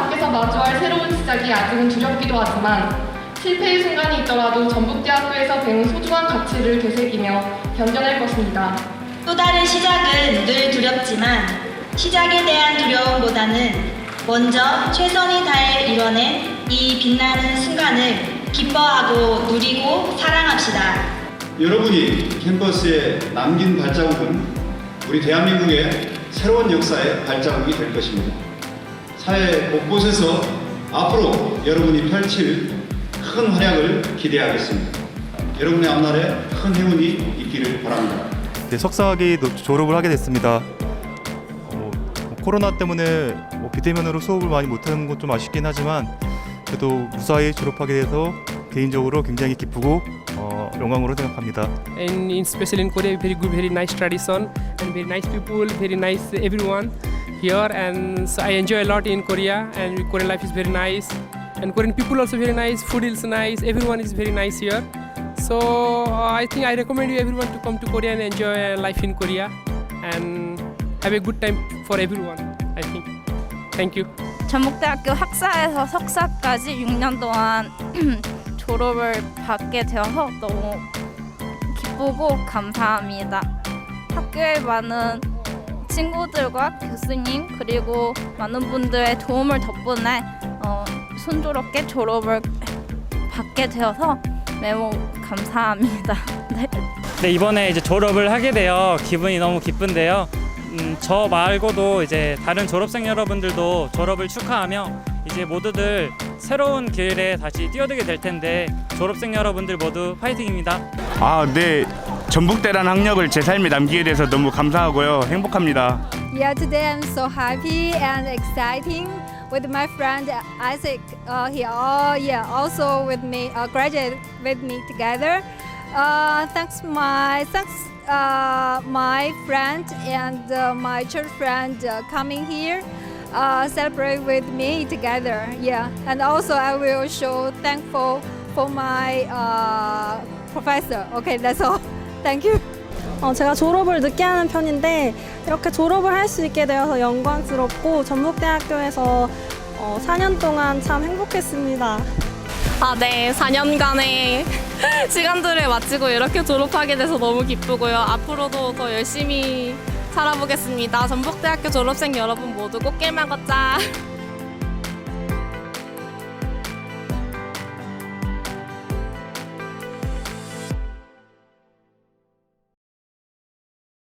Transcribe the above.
밖에서 마주할 새로운 시작이 아직은 두렵기도 하지만 실패의 순간이 있더라도 전북대학교에서 배운 소중한 가치를 되새기며 견뎌낼 것입니다. 또 다른 시작은 늘 두렵지만 시작에 대한 두려움보다는 먼저 최선을 다해 이뤄낸 이 빛나는 순간을 기뻐하고 누리고 사랑합시다. 여러분이 캠퍼스에 남긴 발자국은 우리 대한민국의 새로운 역사의 발자국이 될 것입니다. 사회 곳곳에서 앞으로 여러분이 펼칠 큰 활약을 기대하겠습니다. 여러분의 앞날에 큰 행운이 있기를 바랍니다. 네, 석사학위 노- 졸업을 하게 됐습니다. 어, 뭐 코로나 때문에 뭐 비대면으로 수업을 많이 못하는 건 좀 아쉽긴 하지만 그래도 무사히 졸업하게 돼서 개인적으로 굉장히 기쁘고 어, 영광으로 생각합니다. and in especially in Korea, very good, very nice tradition and very nice people, very nice everyone here, and so I enjoy a lot in Korea. And Korean life is very nice, and Korean people also very nice. Food is nice. Everyone is very nice here. So uh, I think I recommend you everyone to come to Korea and enjoy uh, life in Korea, and have a good time for everyone. I think. Thank you. 전북대학교 학사에서 석사까지 6년 동안 졸업을 받게 되어서 너무 기쁘고 감사합니다. 학교에 많은 친구들과 교수님 그리고 많은 분들의 도움을 덕분에 어, 순조롭게 졸업을 받게 되어서 매우 감사합니다. 네. 네, 이번에 이제 졸업을 하게 되어 기분이 너무 기쁜데요. 음, 저 말고도 이제 다른 졸업생 여러분들도 졸업을 축하하며 이제 모두들 새로운 길에 다시 뛰어들게 될 텐데 졸업생 여러분들 모두 파이팅입니다. 아, 네. 전북대라는 학력을 제 삶에 남기게 돼서 너무 감사하고요. 행복합니다. Yeah, today I'm so happy and exciting with my friend Isaac. Uh, he all yeah also with me uh, graduate with me together. Uh, thanks my thanks uh, my friend and uh, my church friend uh, coming here. Uh, celebrate with me together. Yeah, and also I will show thankful for my uh, professor. Okay, that's all. You. 어, 제가 졸업을 늦게 하는 편인데 이렇게 졸업을 할 수 있게 되어서 영광스럽고 전북대학교에서 어, 4년 동안 참 행복했습니다. 아, 네. 4년간의 시간들을 마치고 이렇게 졸업하게 돼서 너무 기쁘고요. 앞으로도 더 열심히 살아보겠습니다. 전북대학교 졸업생 여러분 모두 꽃길만 걷자.